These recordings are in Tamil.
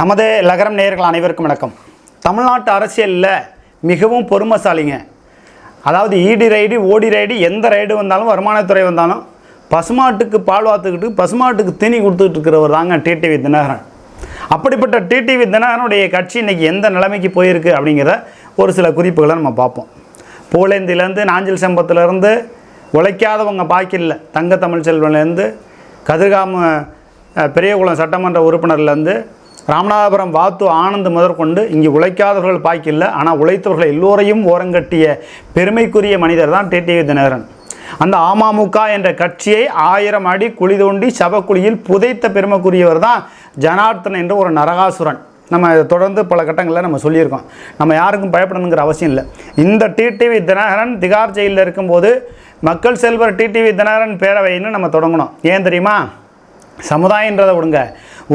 நமது லகரம் நேயர்கள் அனைவருக்கும் வணக்கம். தமிழ்நாட்டு அரசியலில் மிகவும் பொறுமைசாலிங்க. அதாவது ஈடி ரைடு ஓடி ரைடு எந்த ரைடு வந்தாலும் வருமானத்துறை வந்தாலும் பசுமாட்டுக்கு பால் வாத்துக்கிட்டு பசுமாட்டுக்கு தீனி கொடுத்துட்டு இருக்கிறவர் தாங்க டிடிவி தினகரன். அப்படிப்பட்ட டிடிவி தினகரனுடைய கட்சி இன்னைக்கு எந்த நிலைமைக்கு போயிருக்கு அப்படிங்கிறத ஒரு சில குறிப்புகளை நம்ம பார்ப்போம். போலேந்திலேருந்து நாஞ்சில் செம்பத்துலேருந்து உழைக்காதவங்க பாக்கில்ல தங்க தமிழ் செல்வன்லேருந்து கதிர்காம பெரியகுளம் சட்டமன்ற உறுப்பினர்லேருந்து ராமநாதபுரம் வாத்து ஆனந்த் முதற்கொண்டு இங்கே உழைக்காதவர்கள் பாய்க்கில்லை ஆனால் உழைத்தவர்கள் எல்லோரையும் ஓரங்கட்டிய பெருமைக்குரிய மனிதர் தான் டிடிவி தினகரன் அந்த அமமுக என்ற கட்சியை ஆயிரம் அடி குழி தோண்டி சபக்குழியில் புதைத்த பெருமைக்குரியவர் தான் ஜனார்த்தன் என்ற ஒரு நரகாசுரன். நம்ம இதை தொடர்ந்து பல கட்டங்களில் நம்ம சொல்லியிருக்கோம். நம்ம யாருக்கும் பயப்படணுங்கிற அவசியம் இல்லை. இந்த டிடிவி தினகரன் திகார் ஜெயிலில் இருக்கும்போது மக்கள் செல்வர் டிடிவி தினகரன் பேரவைன்னு நம்ம தொடங்கணும். ஏன் தெரியுமா? சமுதாயன்றதை விடுங்க.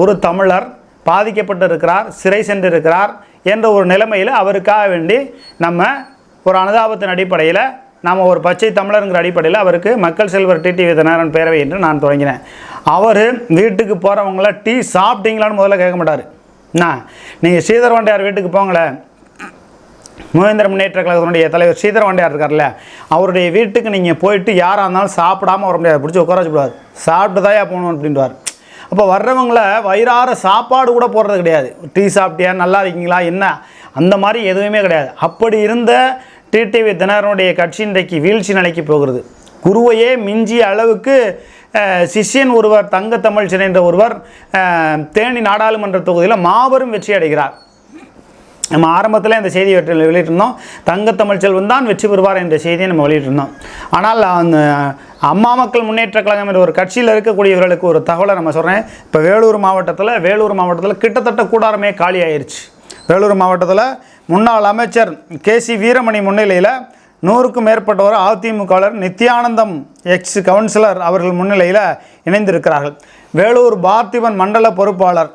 ஒரு தமிழர் பாதிக்கப்பட்டு இருக்கிறார் சிறை சென்றிருக்கிறார் என்ற ஒரு நிலைமையில் அவருக்காக வேண்டி நம்ம ஒரு அனுதாபத்தின் அடிப்படையில் நாம் ஒரு பச்சை தமிழருங்கிற அடிப்படையில் அவருக்கு மக்கள் செல்வர் டிடிவி தினகரன் பேரவை என்று நான் தொடங்கினேன் அவர் வீட்டுக்கு போகிறவங்கள டீ சாப்பிட்டீங்களான்னு முதல்ல கேட்க மாட்டார். என்ன நீங்கள் ஸ்ரீதர் வண்டியார் வீட்டுக்கு போங்களேன் மூவேந்திர முன்னேற்ற கழகத்தினுடைய தலைவர் ஸ்ரீதர் வண்டியார் இருக்கார்ல அவருடைய வீட்டுக்கு நீங்கள் போயிட்டு யாராக இருந்தாலும் சாப்பிடாம வர முடியாது. பிடிச்சி உட்கார வச்சுக்கூடாது சாப்பிட்டு தாயா போகணும் அப்படின்றார். அப்போ வர்றவங்கள வயிறார சாப்பாடு கூட போடுறது கிடையாது. டீ சாப்பிட்டியா? நல்லா இருக்கீங்களா? என்ன? அந்த மாதிரி எதுவுமே கிடையாது. அப்படி இருந்த டிடிவி தினகரனுடைய கட்சி இன்றைக்கு வீழ்ச்சி நிலைக்கு போகிறது. குருவையே மிஞ்சிய அளவுக்கு சிஷ்யன் ஒருவர் தங்க தமிழ் என்ற ஒருவர் தேனி நாடாளுமன்ற தொகுதியில் மாபெரும் வெற்றி அடைகிறார். நம்ம ஆரம்பத்தில் இந்த செய்தி வெளியிட்டிருந்தோம். தங்கத்தமிழ் செல்வன் தான் வெற்றி பெறுவார் என்ற செய்தியை நம்ம வெளியிட்டிருந்தோம். ஆனால் அந்த அம்மா மக்கள் முன்னேற்ற கழகம் என்ற ஒரு கட்சியில் இருக்கக்கூடியவர்களுக்கு ஒரு தகவலை நம்ம சொல்கிறேன் இப்போ வேலூர் மாவட்டத்தில் வேலூர் மாவட்டத்தில் கிட்டத்தட்ட கூடாரமே காலி ஆயிருச்சு வேலூர் மாவட்டத்தில் முன்னாள் அமைச்சர் கே சி வீரமணி முன்னிலையில் நூறுக்கும் மேற்பட்டவர் அதிமுகவினர் நித்யானந்தம் எக்ஸ் கவுன்சிலர் அவர்கள் முன்னிலையில் இணைந்திருக்கிறார்கள். வேலூர் பார்த்திபன் மண்டல பொறுப்பாளர்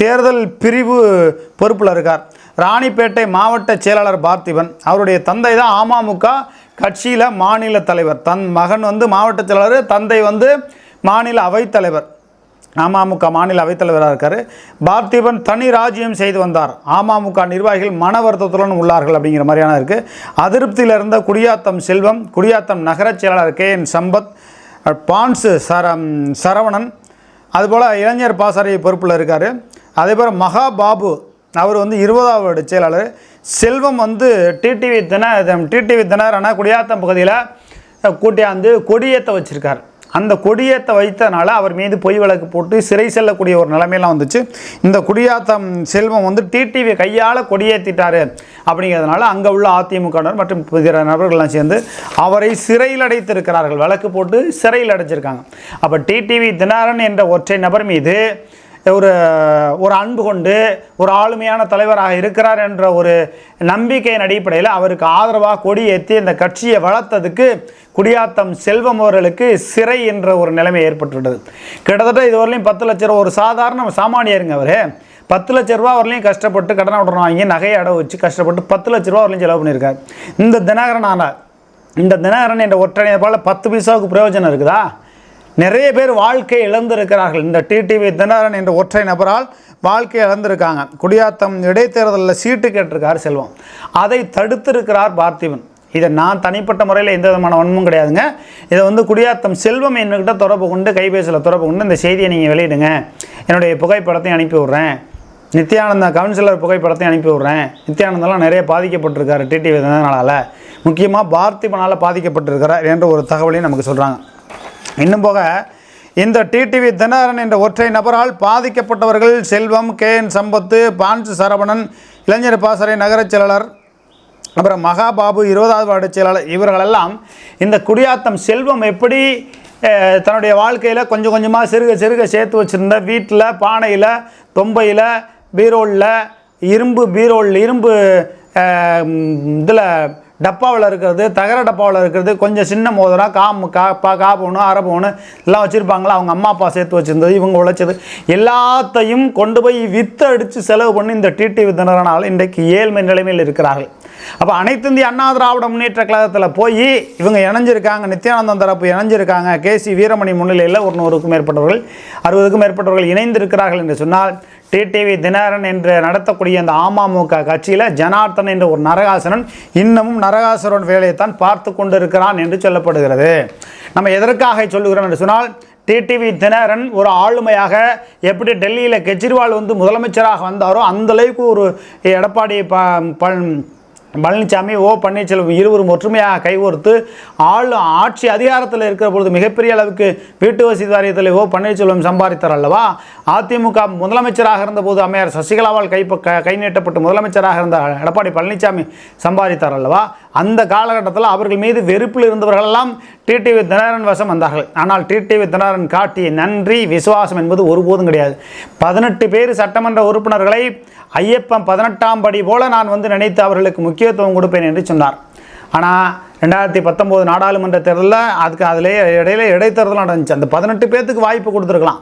தேர்தல் பிரிவு பொறுப்பில் இருக்கார். ராணிப்பேட்டை மாவட்ட செயலாளர் பார்த்திபன். அவருடைய தந்தை தான் அமமுக கட்சியில் மாநில தலைவர். தன் மகன் வந்து மாவட்ட செயலாளர் தந்தை வந்து மாநில அவைத்தலைவர் அமமுக மாநில அவைத்தலைவராக இருக்கார். பார்த்திபன் தனி ராஜ்யம் செய்து வந்தார். அமமுக நிர்வாகிகள் மன வருத்தத்துடன் உள்ளார்கள் அப்படிங்கிற மாதிரியான இருக்குது அதிருப்தியில் இருந்த குடியாத்தம் செல்வம் குடியாத்தம் நகரச் செயலாளர் கே என் சம்பத் பான்ஸ் சரம் சரவணன் அதுபோல் இளைஞர் பாசறை பொறுப்பில் இருக்கார். அதேபோல் மகாபாபு அவர் வந்து இருபதாவது செயலாளர். செல்வம் வந்து டிடிவி தின டிடிவி தினகரனை குடியாத்தம் பகுதியில் கூட்டியாந்து கொடியேற்ற வச்சுருக்கார். அந்த கொடியேற்ற வைத்தனால அவர் மீது பொய் வழக்கு போட்டு சிறை செல்லக்கூடிய ஒரு நிலைமையெல்லாம் வந்துச்சு. இந்த குடியாத்தம் செல்வம் வந்து டிடிவி கையால் கொடியேற்றிட்டாரு அப்படிங்கிறதுனால அங்கே உள்ள அதிமுகவினர் மற்றும் பிற நபர்கள்லாம் சேர்ந்து அவரை சிறையில் அடைத்திருக்கிறார்கள். வழக்கு போட்டு சிறையில் அடைச்சிருக்காங்க அப்போ டிடிவி தினகரன் என்ற ஒற்றை நபர் மீது ஒரு ஒரு அன்பு கொண்டு ஒரு ஆளுமையான தலைவராக இருக்கிறார் என்ற ஒரு நம்பிக்கையின் அடிப்படையில் அவருக்கு ஆதரவாக கொடி ஏற்றி இந்த கட்சியை வளர்த்ததுக்கு குடியாத்தம் செல்வம் அவர்களுக்கு சிறை என்ற ஒரு நிலைமை ஏற்பட்டுவிட்டது கிட்டத்தட்ட இதுவரையிலையும் பத்து லட்ச ரூபா ஒரு சாதாரண சாமானியருங்க அவர். பத்து லட்ச ரூபா வரலையும் கஷ்டப்பட்டு கடனை உடன் வாங்கி நகையை அடவு வச்சு கஷ்டப்பட்டு பத்து லட்ச ரூபா வரலையும் செலவு பண்ணியிருக்கார். இந்த தினகரன் ஆனால் இந்த தினகரன் என்ற ஒற்றனை போல் பத்து பைசாவுக்கு பிரயோஜனம் இருக்குதா? நிறைய பேர் வாழ்க்கை இழந்திருக்கிறார்கள். இந்த டிடிவி தினகரன் என்ற ஒற்றை நபரால் வாழ்க்கை இழந்திருக்காங்க. குடியாத்தம் இடைத்தேர்தலில் சீட்டு கேட்டிருக்கார் செல்வம். அதை தடுத்திருக்கிறார் பார்த்திபன். இதை நான் தனிப்பட்ட முறையில் எந்த விதமான வன்மும் கிடையாதுங்க. இதை வந்து குடியாத்தம் செல்வம் என்கிட்ட தொடர்பு கொண்டு கைபேசியில் தொடர்பு கொண்டு இந்த செய்தியை நீங்கள் வெளியிடுங்க. என்னுடைய புகைப்படத்தையும் அனுப்பி விட்றேன். நித்யானந்தா கவுன்சிலர் புகைப்படத்தையும் அனுப்பி விட்றேன். நித்யானந்தெல்லாம் நிறைய பாதிக்கப்பட்டிருக்காரு டிடிவி தினகரனால். முக்கியமாக பார்த்திபனால் பாதிக்கப்பட்டிருக்கிறார் என்ற ஒரு தகவலையும் நமக்கு சொல்கிறாங்க இன்னும் போக இந்த டிடிவி தினகரன் என்ற ஒற்றை நபரால் பாதிக்கப்பட்டவர்கள் செல்வம் கே என் சம்பத்து பான்சு சரவணன் இளைஞர் பாசறை நகரச் செயலாளர் அப்புறம் மகாபாபு இருபதாவது வார்டு செயலாளர் இவர்களெல்லாம் இந்த குடியாத்தம் செல்வம் எப்படி தன்னுடைய வாழ்க்கையில் கொஞ்சம் கொஞ்சமாக சிறுக சிறுக சேர்த்து வச்சுருந்த வீட்டில் பானையில் தொம்பையில் பீரோலில் இரும்பு பீரோல் இரும்பு இதில் டப்பாவில் இருக்கிறது தகர டப்பாவில் இருக்கிறது கொஞ்சம் சின்ன மோதிரம் காம் கா பா கா பவுனு எல்லாம் வச்சுருப்பாங்களா? அவங்க அம்மா அப்பா சேர்த்து வச்சுருந்தது இவங்க உழைச்சது. எல்லாத்தையும் கொண்டு போய் வித்து அடித்து செலவு பண்ணி இந்த டிடி தினறனால் இன்றைக்கு ஏழ்மை நிலைமையில் இருக்கிறார்கள். அப்போ அனைத்து இந்திய அண்ணா திராவிட முன்னேற்ற கழகத்தில் போய் இவங்க இணைஞ்சிருக்காங்க நித்யானந்தம் தரப்பு இணைஞ்சிருக்காங்க கே சி வீரமணி முன்னிலையில் ஒரு நூறுக்கும் மேற்பட்டவர்கள் அறுபதுக்கும் மேற்பட்டவர்கள் இணைந்திருக்கிறார்கள் என்று சொன்னால் டிடிவி தினகரன் என்று நடத்தக்கூடிய அந்த அமமுக கட்சியில் ஜனார்த்தன் என்ற ஒரு நரகாசனன் இன்னமும் நரகாசுரன் வேலையைத்தான் பார்த்து கொண்டிருக்கிறான் என்று சொல்லப்படுகிறது. நம்ம எதற்காக சொல்லுகிறோம் என்று சொன்னால் டிடிவி தினகரன் ஒரு ஆளுமையாக எப்படி டெல்லியில் கெஜ்ரிவால் வந்து முதலமைச்சராக வந்தாரோ அந்தளவுக்கு ஒரு எடப்பாடி ப ப- பழனிசாமி ஓ பன்னீர்செல்வம் இருவரும் ஒற்றுமையாக கைகோர்த்து ஆள் ஆட்சி அதிகாரத்தில் இருக்கிற பொழுது மிகப்பெரிய அளவுக்கு வீட்டு வசதி வாரியத்தில் ஓ பன்னீர்செல்வம் சம்பாதித்தார் அல்லவா? அதிமுக முதலமைச்சராக இருந்தபோது அம்மையார் சசிகலாவால் கை க கை நீட்டப்பட்டு முதலமைச்சராக இருந்த எடப்பாடி பழனிசாமி சம்பாதித்தார் அல்லவா? அந்த காலகட்டத்தில் அவர்கள் மீது வெறுப்பில் இருந்தவர்களெல்லாம் டிடிவி தினகரன் வசம் வந்தார்கள். ஆனால் டிடிவி தினகரன் காட்டிய நன்றி விசுவாசம் என்பது ஒருபோதும் கிடையாது. பதினெட்டு பேர் சட்டமன்ற உறுப்பினர்களை ஐயப்பன் பதினெட்டாம் படி போல நான் வந்து நினைத்து அவர்களுக்கு முக்கியத்துவம் கொடுப்பேன் என்று சொன்னார். ஆனால் ரெண்டாயிரத்தி பத்தொம்போது நாடாளுமன்ற தேர்தலில் அதுக்கு அதிலே இடையில இடைத்தேர்தல் நடந்துச்சு. அந்த பதினெட்டு பேர்த்துக்கு வாய்ப்பு கொடுத்துருக்கலாம்.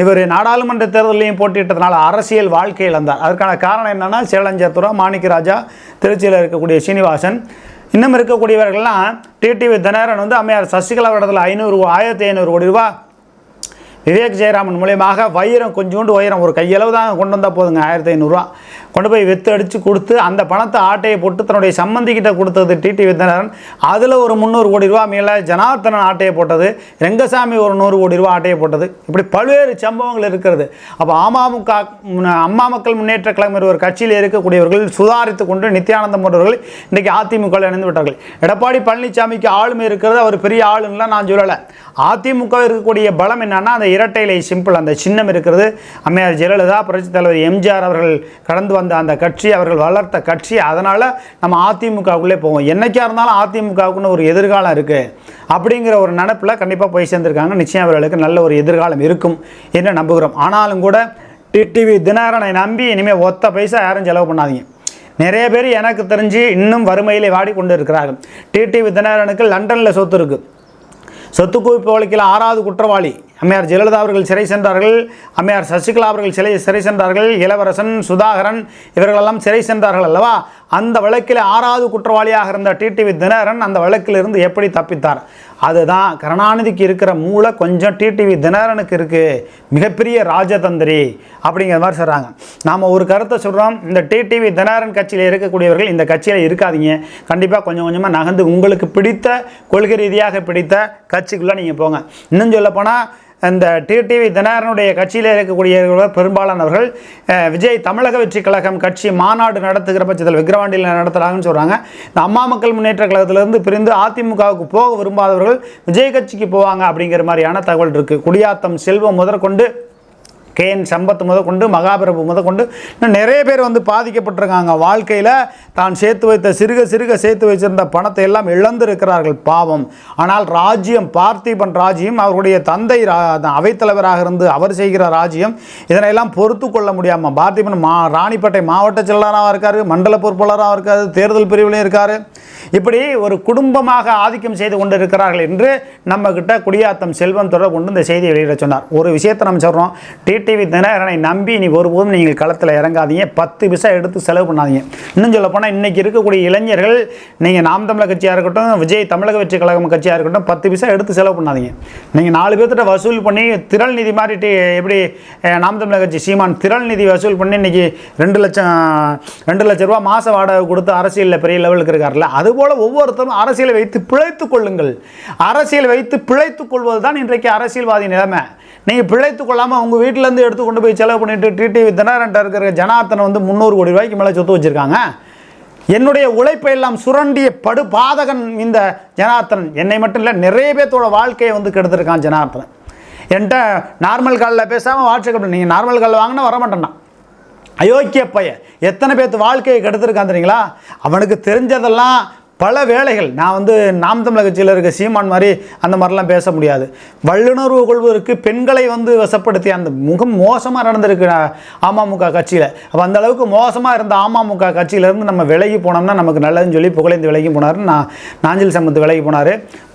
இவர் நாடாளுமன்ற தேர்தலையும் போட்டியிட்டதுனால அரசியல் வாழ்க்கை இழந்தார். அதற்கான காரணம் என்னென்னா சேலஞ்சத்துறா மாணிக்கராஜா திருச்சியில் இருக்கக்கூடிய சீனிவாசன் இன்னும் இருக்கக்கூடியவர்கள்லாம் டிடிவி தினகரன் வந்து அம்மையார் சசிகலா இடத்துல ஐநூறு ஆயிரத்தி ஐநூறு கோடி ரூபா விவேக் ஜெயராமன் மூலியமாக வைரம் கொஞ்சோண்டு வைரம் ஒரு கையளவு தான் கொண்டு வந்தால் போதுங்க ஆயிரத்தி ஐநூறுரூவா கொண்டு போய் வித்து அடித்து கொடுத்து அந்த பணத்தை ஆட்டையை போட்டு தன்னுடைய சம்மந்திக்கிட்ட கொடுத்தது டிடி வித்தனரன் அதில் ஒரு முந்நூறு கோடி ரூபா மேலே ஜனார்த்தனன் ஆட்டையை போட்டது ரெங்கசாமி ஒரு நூறு கோடி ரூபா ஆட்டையை போட்டது. இப்படி பல்வேறு சம்பவங்கள் இருக்கிறது. அப்போ அமமுக அம்மா மக்கள் முன்னேற்ற கழகம் ஒரு கட்சியில் இருக்கக்கூடியவர்கள் சுதாரித்து கொண்டு நித்யானந்தம் போன்றவர்கள் இன்றைக்கி அதிமுக இணைந்து விட்டார்கள். எடப்பாடி பழனிசாமிக்கு ஆளுமை இருக்கிறது அவர் பெரிய ஆளுன்னா நான் சொல்லலை. அதிமுக இருக்கக்கூடிய பலம் என்னன்னா அந்த இரட்டைலை சிம்பிள். அந்த சின்னம் இருக்கிறது. அம்மையார் ஜெயலலிதா புரட்சித் தலைவர் எம்ஜிஆர் அவர்கள் கடந்து வந்த அந்த கட்சி அவர்கள் வளர்த்த கட்சி அதனால் நம்ம அதிமுகவுக்குள்ளே போவோம். என்றைக்காக இருந்தாலும் அதிமுகவுக்குன்னு ஒரு எதிர்காலம் இருக்குது அப்படிங்கிற ஒரு நினப்பில் கண்டிப்பாக போய் சேர்ந்துருக்காங்க. நிச்சயம் அவர்களுக்கு நல்ல ஒரு எதிர்காலம் இருக்கும் என்று நம்புகிறோம். ஆனாலும் கூட டிடிவி தினகரனை நம்பி இனிமேல் ஒத்த பைசா யாரும் செலவு பண்ணாதீங்க. நிறைய பேர் எனக்கு தெரிஞ்சு இன்னும் வறுமையிலே வாடிக்கொண்டு இருக்கிறார்கள் டிடிவி தினகரனுக்கு லண்டனில் சொத்து இருக்குது சொத்து குவிப்பு வழக்கில் ஆறாவது குற்றவாளி. அம்மையார் ஜெயலலிதா அவர்கள் சிறை சென்றார்கள். அம்மையார் சசிகலா அவர்கள் சிறை சிறை சென்றார்கள். இளவரசன் சுதாகரன் இவர்களெல்லாம் சிறை சென்றார்கள் அல்லவா? அந்த வழக்கில் ஆறாவது குற்றவாளியாக இருந்த டிடிவி தினகரன் அந்த வழக்கிலிருந்து எப்படி தப்பித்தார்? அதுதான் கருணாநிதிக்கு இருக்கிற மூளை கொஞ்சம் டிடிவி தினகரனுக்கு இருக்குது மிகப்பெரிய ராஜதந்திரி அப்படிங்கிற மாதிரி சொல்கிறாங்க நாம் ஒரு கருத்தை சொல்கிறோம் இந்த டிடிவி தினகரன் கட்சியில் இருக்கக்கூடியவர்கள் இந்த கட்சியில் இருக்காதீங்க. கண்டிப்பாக கொஞ்சம் கொஞ்சமாக நகர்ந்து உங்களுக்கு பிடித்த கொள்கை ரீதியாக பிடித்த கட்சிக்குள்ளே நீங்கள் போங்க. இன்னும் சொல்லப்போனால் இந்த டிடிவி தினகரனுடைய கட்சியில் இருக்கக்கூடியவர்கள் பெரும்பாலானவர்கள் விஜய் தமிழக வெற்றி கழகம் கட்சி மாநாடு நடத்துகிற பட்சத்தில் விக்கிரவாண்டியில் நடத்துகிறாங்கன்னு சொல்கிறாங்க இந்த அம்மா மக்கள் முன்னேற்ற கழகத்திலிருந்து பிரிந்து அதிமுகவுக்கு போக விரும்பாதவர்கள் விஜய் கட்சிக்கு போவாங்க அப்படிங்கிற மாதிரியான தகவல் இருக்குது குடியாத்தம் செல்வம் முதற்கொண்டு கே என் சம்பத் முதற்கொண்டு மகாபிரபு முதற்கொண்டு இன்னும் நிறைய பேர் வந்து பாதிக்கப்பட்டிருக்காங்க. வாழ்க்கையில் தான் சேர்த்து வைத்த சிறுக சிறுக சேர்த்து வச்சிருந்த பணத்தை எல்லாம் இழந்திருக்கிறார்கள் பாவம். ஆனால் ராஜ்யம் பார்த்திபன் ராஜ்யம் அவருடைய தந்தை ரா- அவைத்தலைவராக இருந்து அவர் செய்கிற ராஜ்யம் இதனையெல்லாம் பொறுத்து கொள்ள முடியாமல் பார்த்திபன் மா ராணிப்பேட்டை மாவட்ட செயலாளராக இருக்கார் மண்டல பொறுப்பாளராக இருக்கார் தேர்தல் பிரிவிலையும் இருக்கார். இப்படி ஒரு குடும்பமாக ஆதிக்கம் செய்து கொண்டிருக்கிறார்கள் என்று நம்மக்கிட்ட குடியாத்தம் செல்வம் தொடர்பு கொண்டு இந்த செய்தியை வெளியிட சொன்னார். ஒரு விஷயத்தை நம்ம சொல்கிறோம் டி டிவி தினகரனை நம்பி நீ ஒருபோதும் நீங்கள் களத்தில் இறங்காதீங்க. பத்து பைசா எடுத்து செலவு பண்ணாதீங்க. இன்னும் சொல்ல போனால் இன்றைக்கி இருக்கக்கூடிய இளைஞர்கள் நீங்கள் நாம் தமிழர் கட்சியாக இருக்கட்டும் விஜய் தமிழக வெற்றி கழகம் கட்சியாக இருக்கட்டும் பத்து பைசா எடுத்து செலவு பண்ணாதீங்க. நீங்கள் நாலு பேர்த்திட்ட வசூல் பண்ணி திரள் நிதி மாதிரி எப்படி நாம் தமிழர் கட்சி சீமான் திரள் நிதி வசூல் பண்ணி இன்னைக்கு ரெண்டு லட்சம் ரெண்டு லட்ச ரூபா மாத வாடகை கொடுத்து அரசியலில் பெரிய லெவலுக்கு இருக்கார்ல அதுபோல் ஒவ்வொருத்தரும் அரசியலை வைத்து பிழைத்துக் கொள்ளுங்கள். அரசியல் வைத்து பிழைத்துக் கொள்வது தான் இன்றைக்கு அரசியல்வாதி நிலைமை. நீங்கள் பிழைத்து கொள்ளாமல் உங்கள் வீட்டிலேருந்து எடுத்து கொண்டு போய் செலவு பண்ணிட்டு டிடிவி தினகரன்ட்ட இருக்கிற ஜனார்த்தனை வந்து முந்நூறு கோடி ரூபாய்க்கு மேலே சொத்து வச்சுருக்காங்க. என்னுடைய உழைப்பை எல்லாம் சுரண்டிய படு பாதகன் இந்த ஜனார்த்தன் என்னை மட்டும் இல்லை நிறைய பேர்த்தோட வாழ்க்கையை வந்து கெடுத்திருக்கான் ஜனார்த்தன் என்கிட்ட நார்மல் காலில் பேசாமல் வாட்ஸ்அப் நீங்கள் நார்மல் காலில் வாங்கினா வரமாட்டேன்னா. அயோக்கிய பையன். எத்தனை பேர்த்து வாழ்க்கையை கெடுத்திருக்கான் தெரியுங்களா? அவனுக்கு தெரிஞ்சதெல்லாம் பல வேலைகள். நான் வந்து நாம் தமிழக கட்சியில் இருக்க சீமான் மாதிரி அந்த மாதிரிலாம் பேச முடியாது. வல்லுணர்வு கொள்வதற்கு பெண்களை வந்து வசப்படுத்தி அந்த முகம் மோசமாக நடந்திருக்கு அமமுக கட்சியில். அப்போ அந்த அளவுக்கு மோசமாக இருந்த அமமுக கட்சியிலேருந்து நம்ம விலகி போனோம்னா நமக்கு நல்லதுன்னு சொல்லி புகழேந்து விலகி போனார். நான் நாஞ்சில் சம்பத் விலகி போனார்.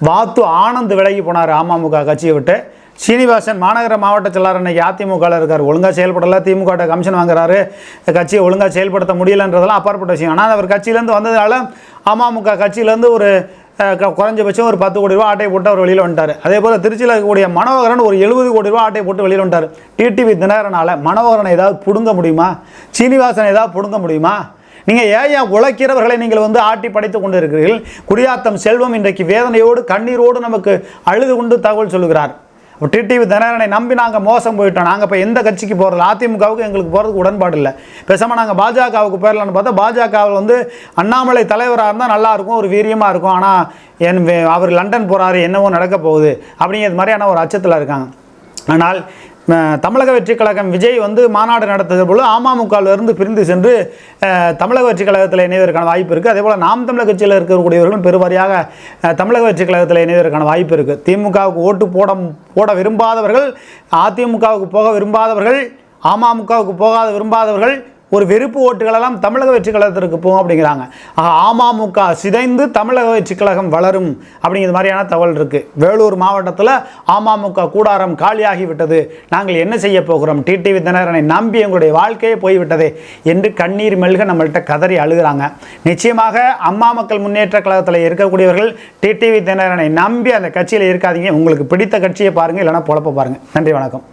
வாத்து ஆனந்த் விலகி போனார் அமமுக கட்சியை விட்டு. சீனிவாசன் மாநகர மாவட்ட செயலாளர் இன்னைக்கு அதிமுகவில் இருக்கார். ஒழுங்காக செயல்படல திமுக கமிஷன் வாங்குறாரு. கட்சியை ஒழுங்காக செயல்படுத்த முடியலன்றதெல்லாம் அப்பாற்பட்ட விஷயம். ஆனால் அவர் கட்சியிலேருந்து வந்ததால அமமுக கட்சியிலேருந்து ஒரு க- குறைஞ்சபட்சம் ஒரு பத்து கோடி ரூபா ஆட்டை போட்டு அவர் வெளியில் வந்துட்டார். அதே போல் திருச்சியில் இருக்கக்கூடிய மனோகரன் ஒரு எழுபது கோடி ரூபா ஆட்டை போட்டு வெளியில் வந்துட்டார். டிடிவி தினகரனால் மனோகரனை ஏதாவது பிடுங்க முடியுமா? சீனிவாசனை ஏதாவது பிடுங்க முடியுமா? நீங்கள் ஏன் உழைக்கிறவர்களை நீங்கள் வந்து ஆட்டி படைத்து கொண்டு இருக்கிறீர்கள் குடியாத்தம் செல்வம் இன்றைக்கு வேதனையோடு கண்ணீரோடு நமக்கு அழுது கொண்டு தகவல் சொல்கிறார் டிடிவி தினகரனை நம்பி நாங்கள் மோசம் போயிட்டோம். நாங்கள் இப்போ எந்த கட்சிக்கு போகிறது அதிமுகவுக்கு எங்களுக்கு போகிறதுக்கு உடன்பாடு இல்லை. பேசாமல் நாங்கள் பாஜகவுக்கு போயிடலான்னு பார்த்தா பாஜகவில் வந்து அண்ணாமலை தலைவராக இருந்தால் நல்லாயிருக்கும் ஒரு வீரியமாக இருக்கும். ஆனால் என் அவர் லண்டன் போகிறாரு என்னவோ நடக்க போகுது அப்படிங்கிறது மாதிரியான ஒரு அச்சத்தில் இருக்காங்க. ஆனால் தமிழக வெற்றிக் கழகம் விஜய் வந்து மாநாடு நடத்தது போல அமமுகவிலிருந்து பிரிந்து சென்று தமிழக வெற்றிக் கழகத்தில் இணைவதற்கான வாய்ப்பு இருக்குது அதே போல் நாம் தமிழக கட்சியில் இருக்கக்கூடியவர்களும் பெருவாரியாக தமிழக வெற்றிக் கழகத்தில் இணைவதற்கான வாய்ப்பு இருக்குது திமுகவுக்கு ஓட்டு போட போட விரும்பாதவர்கள் அதிமுகவுக்கு போக விரும்பாதவர்கள் அமமுகவுக்கு போகாத விரும்பாதவர்கள் ஒரு வெறுப்பு ஓட்டுகளெல்லாம் தமிழக வெற்றி கழகத்திற்கு போகும் அப்படிங்கிறாங்க. அமமுக சிதைந்து தமிழக வெற்றி கழகம் வளரும் அப்படிங்கிற மாதிரியான தகவல் இருக்குது வேலூர் மாவட்டத்தில் அமமுக கூடாரம் காலியாகிவிட்டது நாங்கள் என்ன செய்ய போகிறோம்? டிடிவி தினகரனை நம்பி எங்களுடைய வாழ்க்கையே போய்விட்டதே என்று கண்ணீர் மெல்க நம்மள்கிட்ட கதறி அழுகிறாங்க. நிச்சயமாக அம்மா மக்கள் முன்னேற்ற கழகத்தில் இருக்கக்கூடியவர்கள் டிடிவி தினகரனை நம்பி அந்த கட்சியில் இருக்காதீங்க. உங்களுக்கு பிடித்த கட்சியை பாருங்கள் இல்லைனா பொழப்ப பாருங்கள் நன்றி வணக்கம்.